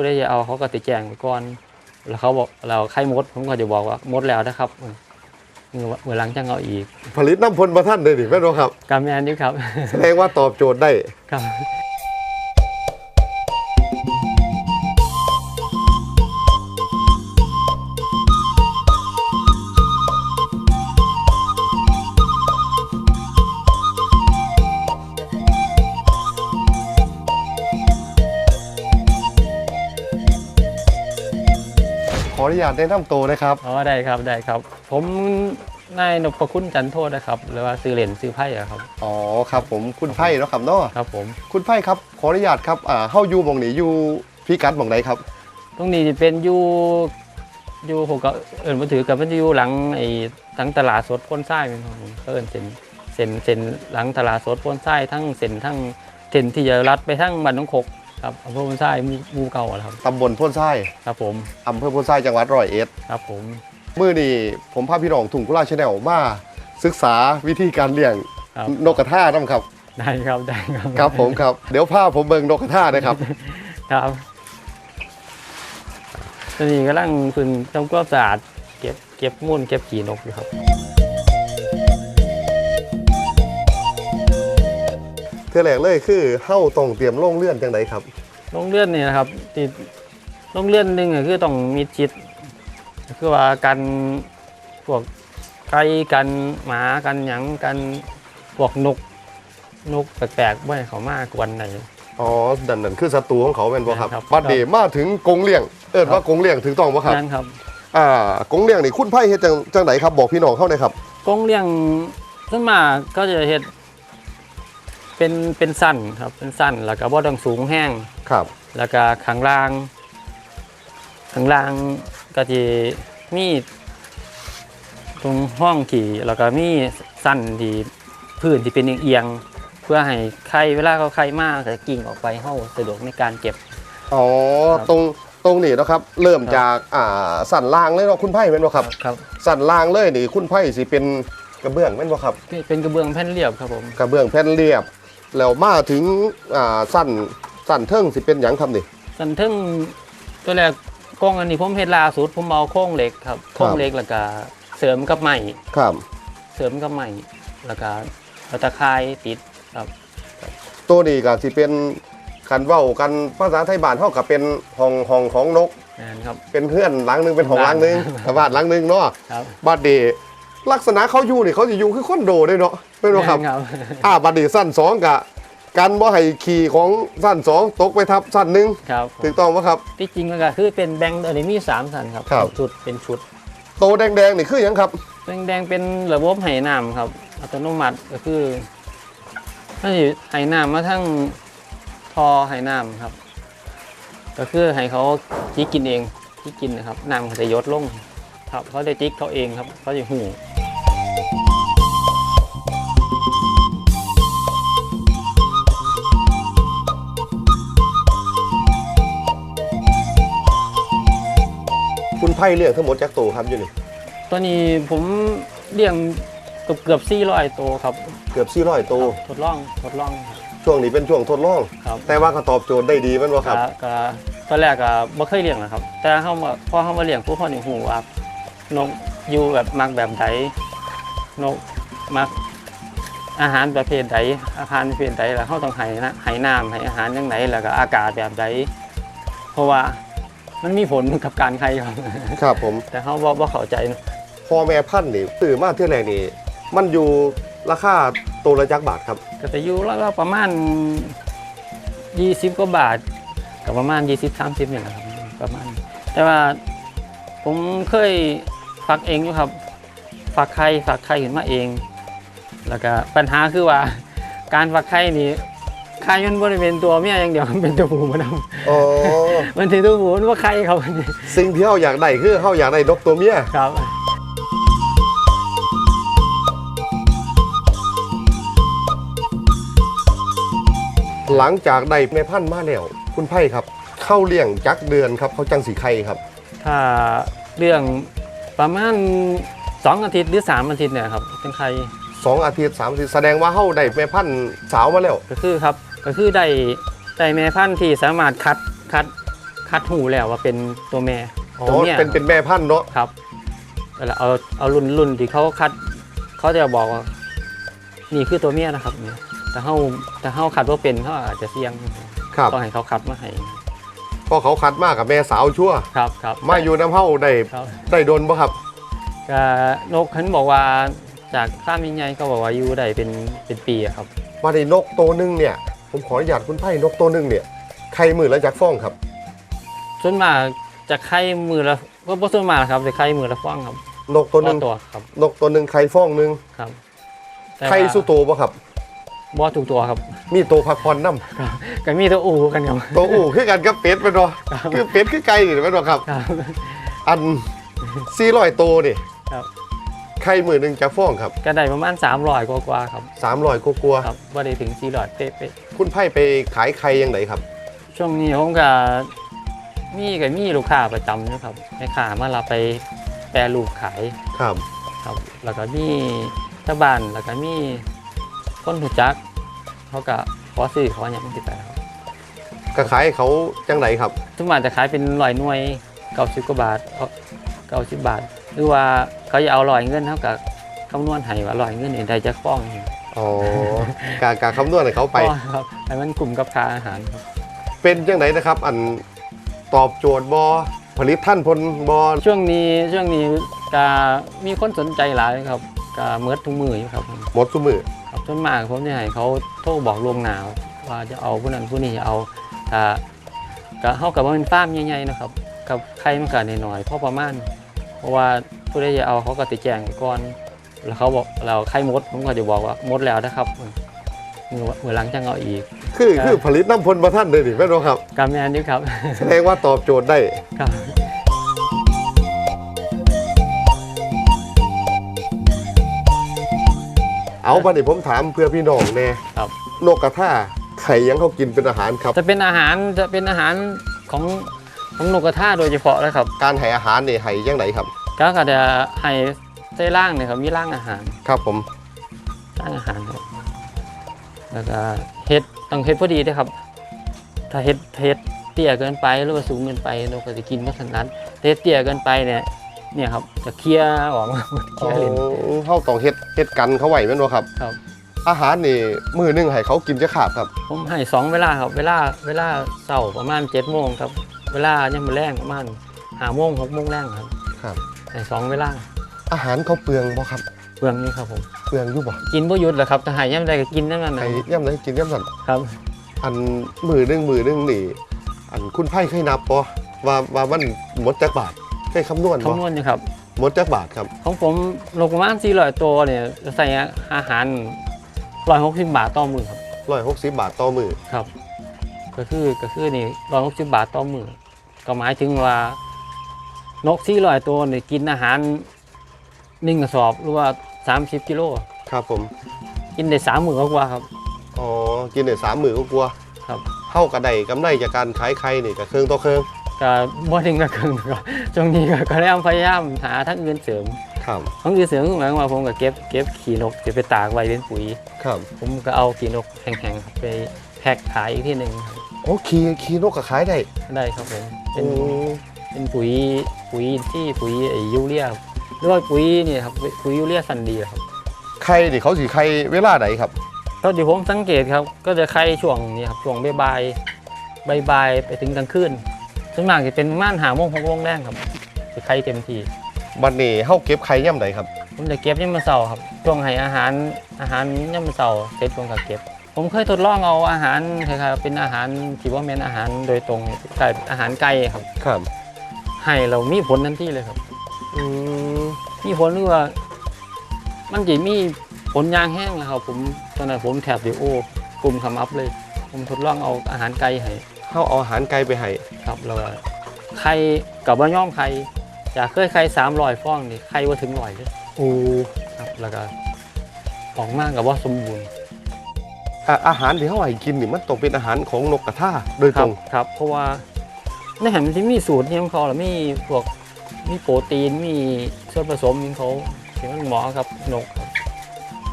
ผู้ใดจะเอาเขาก็ติแจ้งไว้ก่อน แล้วเขาบอกเราใครมด ผมก็จะบอกว่าหมดแล้วนะครับเออเมื่อเมื่อหลังจังเอาอีก ผลิตน้ำพลประท่านเลยดิแม่นบ่ครับ กาแมนนี่ครับ แสดงว่าตอบโจทย์ได้ครับ ออนุญาตแนะนำตัวนะครับ อ๋อได้ครับได้ครับ ผมนายนพคุณจันโทษนะครับ หรือว่าซื้อเหรียญซื้อไพ่อะครับ อ๋อครับผมคุณไพ่เนาะครับเนาะครับผมคุณไพ่ครับขออนุญาตครับอ่าเฮาอยู่หมองนี้อยู่พิกัดหมองไหนครับ ตรงนี้จะเป็นอยู่อยู่ผมก็เอิญมาถือกับมันจะอยู่หลังไอ้ทั้งตลาดสดพ้นไส้เป็นของผมก็เอิญเส้นเส้นเส้นหลังตลาดสดพ้นไส้ทั้งเส้นทั้งเส้นที่จะลัดไปทั้งบ้านหน้องคก ครับอำเภอพ้นไส้หมู่หมูเก่าอะครับ ตำบลพ่นทรายครับผม อำเภอพ่นทรายจังหวัดร้อยเอ็ด ครับผม มื้อนี้ผมพาพี่น้องถุงกุลาชาแนลมาศึกษาวิธีการเลี้ยงครับ นกกระทานํครับ ได้ครับได้ครับครับผมครับ เดี๋ยวพาผมเบิ่งนกกระทานะครับ ครับตอนนี้กำลังฝึกทำความสะอาดเก็บเก็บมูลเก็บขี่นกอยู่ครับ อแรกเลยคือเฮาต้องเตรียมโรงเลื่อนจังไดครับลงเลื่อนนี่นะครับที่ลงเลื่อนหนึ่งก็คือต้องมีชิดคือว่ากันพวกไก่กันหมากันหยังกันพวกนกนกแปลกๆไม่ให้เขามากวนไหน อ๋อดันนั่นคือศัตรูของเขาเป็นบ่ครับครับ บัดเดมาถึงกรงเลี้ยง เอิ้นว่าครับกรงเลี้ยงถูกต้องบ่ครับ นั่นครับ อ่ากรงเลี้ยงนี่คุณไพ่เฮ็ดจังจังไดครับบอกพี่น้องเฮาหน่อยครับกรงเลี้ยงขึ้นมาก็จะเห็ด เป็นเป็นสั้นครับเป็นสั้นแล้วก็บ่ต้องสูงแห้งครับ แล้วก็ข้างล่างข้างล่างก็จะมีตรงห้องขี่แล้วก็มีสั้นที่พื้นที่เป็นเอียงๆเพื่อให้ไข่เวลาเขาไข่มากก็กิ่งออกไปเฮาสะดวกในการเก็บ อ๋อครับ ตรงตรงนี้เนาะครับ เริ่มครับจากอ่าสันล่างเลยเนาะคุณไพ่เป็นบ่ครับ ครับสันล่างเลยนี่คุณไพ่สิเป็นกระเบื้องเป็นบ่ครับ เป็นกระเบื้องแผ่นเรียบครับผม กระเบื้องแผ่นเรียบ แล้วมาถึงอ่าสั้นสั้นเทิงสิเป็นหยังครับนี่ สันทึ่งตัวแรกกล้องอันนี้ผมเฮ็ดล่าสุดผมเอาโครงเหล็กครับโครงเหล็กแล้วก็เสริมกับไม้ครับ เสริมกับไม้แล้วก็เอาตะข่ายติดครับตัวนี้ก็สิเป็นคันเว้ากันภาษาไทยบ้านเฮาก็เป็นห้องห้องของนก นั่นครับ เป็นเพื่อนหลังหนึงเป็นห้องหลังหนึงกับบ้านหลังหนึงเนาะครับ บัดเด ลักษณะเขาอยู่นี่เขาสิอยู่คือคอนโดเด้เนาะเป็นบ่ครับแม่นครับอ่าบัดนี้สั้นสองกะกันบ่ให้ขี่ของสั้นสองตกไปทับสั้นหนึ่งครับผมถูกต้องปะครับที่จริงมันก็คือเป็นแบงค์อันนี้มีสามสันครับครับเป็นชุดเป็นชุด โตแดงๆนี่คือหยังครับแดงแดงเป็นระบบไหน้ำครับอัตโนมัติก็คือถ้าสิไหน้ำมาทั้งทอไหน้ำครับ ก็คือให้เขาจิกกินเองจิกกินนะครับน้ำเขาจะยดลงครับเขาจะจิกเขาเองครับเขาจะหู ไพ่เรียกทั้งหมดจากโตครับอยู่นี่ตัวนี้ผมเลี้ยงเกือบเกือบสี่ร้อยตัวครับเกือบ400โตทดลองทดลองช่วงนี้เป็นช่วงทดลองครับแต่ว่าก็ตอบโจทย์ได้ดีแมันบ่ครับก็ก็ตอนแรกก็บ่เคยเลี้ยงนะครับ แต่เขามาพอเขามาเลี้ยงปุ๊บเขานี่หูว่านกอยู่แบบมักแบบใดนกมักอาหารประเภทใดอาหารประเภทใดแล้วเขาต้องให้นะให้น้ำให้อาหารยังไงแล้วก็อากาศแบบใดเพราะว่า มันมีผลกับการไข่ครับ ครับผม แต่เขาบ่บ่เข้าใจนะพ่อแม่พันธุ์นี่ซื้อมาเท่าไหร่นี่ มันอยู่ราคาตัวละจักบาทครับ ก็จะอยู่แล้วประมาณ 20กว่าบาทกับประมาณ 20 30นี่แหละครับประมาณ แต่ว่าผมเคยฝักเองอยู่ครับฝักไข่ฝักไข่ขึ้นมาเอง แล้วก็ปัญหาคือว่า การฝักไข่นี่ ไข่มันบริเวณตัวเมียอย่างเดียวมันเป็นตัวผู้มันเอาอ๋อมันถึงตัวผู้มันว่าไข่เขาสิ่งที่เฮาอยากได้คือเฮาอยากได้นกตัวเมียครับหลังจากได้แม่พันธุ์มาแล้วคุณไพ่ครับ เข้าเลี้ยงจักเดือนครับเขาจังสีไข่ครับ ถ้าเรื่องประมาณสองอาทิตย์หรือสามอาทิตย์เนี่ยครับเป็นไข่สองอาทิตย์สามอาทิตย์แสดงว่าเฮาได้แม่พันธุ์สาวมาแล้วก็คือครับ ก็คือได้ได้แม่พันธุ์ที่สามารถคัดคัดคัดหูแล้วว่าเป็นตัวแม่อ๋อตัวเมียเป็นเป็นแม่พันธุ์เนาะครับแล้วเอาเอารุ่นรุ่นที่เขาคัด เขาจะบอกว่านี่คือตัวเมียนะครับเนี่ยแต่เขาแต่เขาคัดว่าเป็นเขาอาจจะเสี่ยงครับต้องให้เขาคัดมาให้พอเขาคัดมากกับแม่สาวชั่วครับครับมาอยู่น้ำเฮาได้ครับ ได้โดนบ่ครับก็นกเขาบอกว่าจากข้ามใหญ่ๆก็บอกว่าอยู่ได้เป็นเป็นปีอะครับมาในนกตัวหนึงเนี่ย ผมขออนุญาตคุณไพ่นกตัวหนึงเนี่ยไข่มือแล้วจากฟ้องครับ ส่วนมากจะไข่มือละก็บ่ส่วนมากนะครับจะไข่มือละฟองครับนกตัวหนึงต่อตัวครับนกตัวหนึงไข่ฟ้องหนึงครับแต่ไข่ว่าสุโตบ่ครับบ่ถูกตัวครับ มีตัวพักผ่อนน้ก็มีตัวอูกันครับำตัวอู่คือกันกับเป็ดเป็นบ่คือเป็ดคือไก่นี่เป็นบ่ครับครับ อัน400ตัวนี่ครับ ไข่มือหนึงจากฟ้องครับก็ได้ประมาณ300กว่าๆครับ300กลัวาครับบ่ได้ถึง400เป๊ะๆคุณไพ่ไปขายไข่ยังไงครับๆช่วงนี้ผมก็มีก็มีลูกค้าประจำนะครับแม่ค้ามาเราไปแปรรูปขายครับครับ แล้วก็มีตะบ้านแล้วก็มีคนหูจักเขาก็ขอซื้อขออย่างติดไปครับก็ขายให้เขาจังไหนครับทุกมานจะขายเป็นร้อยหน่วยเก้าสิบกว่าบาทเก้าสิบบาทห รือว่าเขาจะเอาร้อยเงินเท่ากับคำนวณให้ว่าร้อยเงินเนี่ยได้จะฟ้องอ๋อการการคำนวณให้เขาไปฟ้องครับให้มันกลุ่มกับค่าอาหารครับเป็นจังไหนนะครับ อันตอบโจทย์บอผลิตท่านพลบอช่วงนี้ช่วงนี้ก็มีคนสนใจหลายครับก็เมิดทุกมืออยู่ครับผมหมดสุมือครับจนมากผมจะให้เขาโทรบอกล่วงหนาวว่าจะเอาผู้นั้นผู้นี้จะเอาถ้าก็เฮากับว่าเป็นฟาร์มใหญ่ๆนะครับกับใครมันก็น้อยๆพอประมาณ เพราะว่าผู้ใดจะเอาเขาก็ติแจ้งก่อน แล้วเขาบอกเราใครมดผมก็จะบอกว่าหมดแล้วนะครับมือมือหลังจะเอาอีก คือครับคือผลิตน้ำพลมาท่านเลยดิแม่นบ่ครับกาแมนนี่ครับแสดงว่าตอบโจทย์ได้ครับเอาบัดนี้ผมถามเพื่อพี่น้องแน่ครับนกกระท่าไข่ยังเขากินเป็นอาหารครับ จะเป็นอาหารจะเป็นอาหารของ ของนกกระทาโดยเฉพาะเลยครับการให้อาหารนี่ให้ยังไงครับ ก็ก็จะให้ใส่ร่างเนี่ยครับมีร่างอาหารครับผมร่างอาหารครับแล้วก็เฮ็ดต้องเฮ็ดพอดีด้วยครับ ถ้าเฮ็ดเฮ็ดเตี้ยเกินไปหรือว่าสูงเกินไปนกก็จะกินไม่ถนัดถ้าเฮ็ดเตี้ยเกินไปเนี่ยเนี่ยครับจะเคลียร์ออกมาเคลียร์เลนเขาต้องเฮ็ดเฮ็ดกันเขาไหวแม่นบ่ครับครับ อาหารนี่มือหนึงให้เขากินจะขาดครับ ผมให้สองเวลาครับ เวลาเวลาเช้าประมาณเจ็ดโมงครับ เวลายังมือแรงประมาณห้าโมงหกโมงแรงครับครับให้สองเวลาอาหารเขาเปลืองบ่ครับ เปลืองนี่ครับผม เปลืองอยู่บ่กินบ่หยุดเหรอครับถ้าใหายย่ำใดก็กินนั่นน่ะนะไอ้ย่ำไหนกินย่ำสั่นครับ อันมือหนึงมือหนึงนี่ อันคุณไพ่เคยนับปะว่าว่ามันหมดจักบาทเคยคำนวณปะคำนวณอยู่ครับหมดจักบาทครับ ของผมลงประมาณ400ตัวเนี่ยจะใส่อาหาร160บาทต่อมื้อครับร้อยหกสิบบาทต่อมือครับ ก็คือก็คือนี่160บาทต่อมื้อก็หมายถึงว่านก400ตัวเนี่ยกินอาหารหนึ่งกระสอบหรือว่า30กิโลครับผม กินได้สามมื้อกว่าครับ อ๋อ กินได้สามมือก็กลัวครับเข้ากระไดกำไรจากการขายไข่นี่กับเครื่องต่อเครื่องก็บ่ถึงกับครึ่งครับช่วงนี้ก็ก็แล้วพยายามหาทั้งเงินเสริมครับทั้งเงินเสริมคือหมายความว่าผมก็เก็บเก็บขี้นกจะไปตากไว้เป็นปุ๋ย ครับ ผมก็เอาขี้นกแข็งๆครับไปแพ็คขายอีกที่หนึ่งครับ โอ้ขี่ขี่นกก็ขายได้ได้ครับผมเป็โอ้นเป็นปุ๋ยปุ๋ยที่ปุ๋ยไอ้ยูเรียครับหรือว่าปุ๋ยนี่ครับปุ๋ยยูเรียสันดีครับไข่นี่เขาสีไข่เวลาไหนครับก็เดี๋ยวผมสังเกตครับ ก็จะไข่ช่วงนี้ครับช่วงบ่ายบ่ายบ่ายๆไปถึงกลางคืนส่วนมากจะเป็นประม่านหาโมงหกโมงแรกครับจะไข่เต็มที่บัดนี้เฮาเก็บไข่ย่ำไหนครับผมจะเก็บย่ำมะเสาครับช่วงให้อาหารอาหารย่ำมะเสาเสร็จผมก็เก็บ ผมเคยทดลองเอาอาหารคล้ายๆเป็นอาหารที่ว่าเป็นอาหารโดยตรงกลายเป็นอาหารไก่ครับ ครับให้เรามีผลทันทีเลยครับ อืมมีผลคือว่า มันจะมีผลยางแห้งนะครับผมตอนนั้นผมแถบดิโอกลุ่มคำอัพเลย ผมทดลองเอาอาหารไก่ให้เฮาเอาอาหารไก่ไปให้ครับแล้วก็ไข่กับว่าย่อมไข่จากเคยไข่สามร้อยฟองนี่ไข่ว่าถึงร้อยเลยโอ้ครับแล้วก็ออกมากกับว่าสมบูรณ์ อะอาหารที่เฮาให้กินนี่มันต้องเป็นอาหารของนกกระทาโดยคตรัรบง ครับ เพราะว่าในอาหารที่มีสูตรที่ของเขาแล้วมีพวกมีโปรตีนมีส่วนผสมของเขาที่มันเหมาะกับนกครับ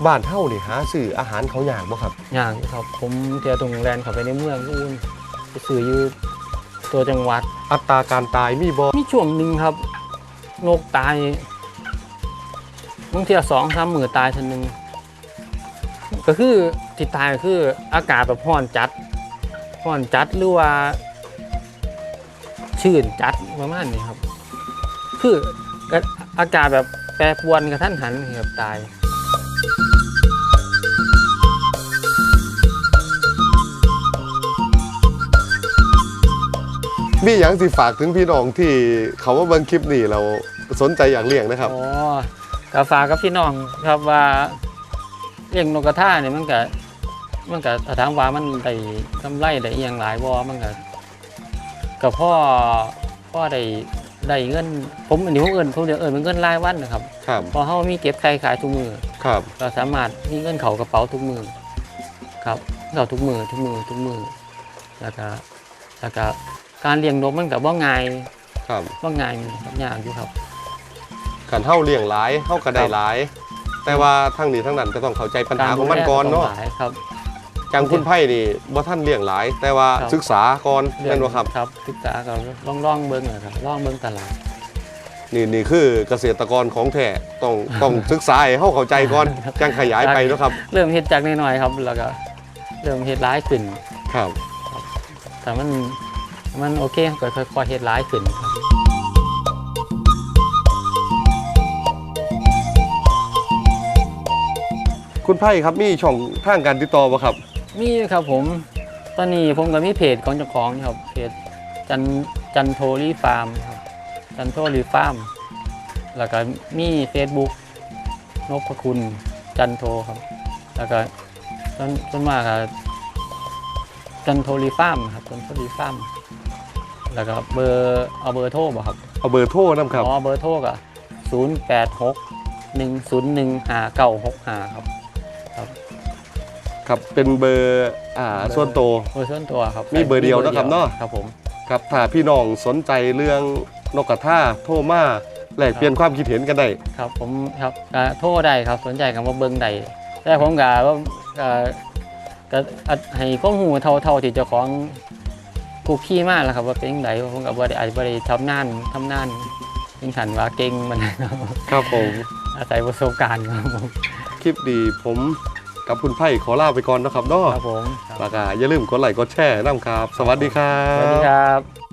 บ้านเฮานี่หาซื้ออาหารเขายากบ่ครับ อย่างนี้ครับผมเที่ยวตรงแลนด์เข้าไปในเมืองนู่นไปซื้ออยู่ตัวจังหวัด อัตราการตายมีบ่มีช่วงหนึ่งครับ นกตายบางทีสองสามมือตายทีหนึ่ง ก็คือที่ตายก็คืออากาศแบบร้อนจัดร้อนจัดหรือว่า ชื้นจัดประมาณนี้ครับ คือก็อากาศแบบแปรปรวนกระทันหันครับตายมีหยังสิฝากถึงพี่น้องที่เขาว่าเบิ่งคลิปนี้เราสนใจอยากเลี้ยงนะครับอ๋อกาฝากกับพี่น้องครับว่า เลี้ยงนกกระทาเนี่ยมันก็มันก็ถ้าถามว่ามันได้กำไรได้อหย่างหลายบ่มันก็ก็พ่อพ่อได้ได้เงิน ผมอันนี้ผมเอิ้นผมเดี๋ยวเอิ้นเป็นเงินรายวันนะครับ ครับ พอเฮามีเก็บใครขายทุกมือ ครับ เราสามารถมีเงินเขากระเป๋าทุกมือครับเขาทุกมือทุกมือทุกมือแล้วก็แล้วก็การเลี้ยงนกมันก็บ่ง่ายครับบ่ง่ายมันครับยากอยู่ครับขันเท่าเลี้ยงหลายเท่าก็ได้หลาย แต่ว่าทั้งนี้ทั้งนั้นก็ต้องเข้าใจปัญหาของมันก่อนเนาะกรดูแลต้งหลายครับจังคุณไพ่นี่บ่ท่านเลี้ยงหลาย แต่ว่าครับศึกษาก่อนนั่นว่าครับครับ ศึกษาก็ลองลองเบิ้งอะครับลองเบิ้งตลาดนี่นี่คือเกษตรกรของแท้ต้องต้องศึกษาให้เฮาเข้าใจก่อนจังขยายไปเนาะครับ เริ่มเฮ็ดจากน้อยๆครับ แล้วก็เริ่มเฮ็ดร้ายขึ้นครับแต่มันมันโอเคก็ค่อยๆเฮ็ดร้ายขึ้นครับ คุณไพ่ครับมีช่องทางการติดต่อบ่ครับ มีครับผม ตอนนี้ผมก็มีเพจของเจ้าของครับ เพจจันจันโทรีฟาร์มครับ จันโทรีฟาร์ม แล้วก็มี Facebook นพคุณจันโทครับ แล้วก็ส่วนส่วนมากก็จันโทรีฟาร์มครับจันโทรีฟาร์ม แล้วก็เบอร์เอาเบอร์โทรบ่ครับเอาเบอร์โทรนํครับอ๋อเบอร์โทรก็ศูนย์แปดหกหนึ่งศูนย์หนึ่งหาเก้าหกหาครับ ครับเป็นเบอร์อ่าส่วนตัว เบอร์ส่วนตัวครับมีเบอร์เดียวนะครับเนาะ ครับผม ครับถ้าพี่น้องสนใจเรื่องนกกระทาโทรมาแลกเปลี่ยนความคิดเห็นกันได้ครับผมครับก็โทรได้ครับสนใจกับว่าเบิ้งได้แต่ผมก็ว่าก็ก็อัดให้ข้อมูลเท่าเท่าที่เจ้าของกูขี้มากแล้วครับว่าเป็นยังไงผมก็บ่ได้อาจจะบ่ได้ทำนานทำนานยิงขันว่าเก่งมันนะครับครับผมอาศัยประสบการณ์ครับผมค ลิปดีผมกับคุณไพ่ขอลาไปก่อนนะครับเนาะครับผมครับแล้วก็อย่าลืมกดไลค์กดแชร์น้ำครับ สวัสดีครับ สวัสดีครับ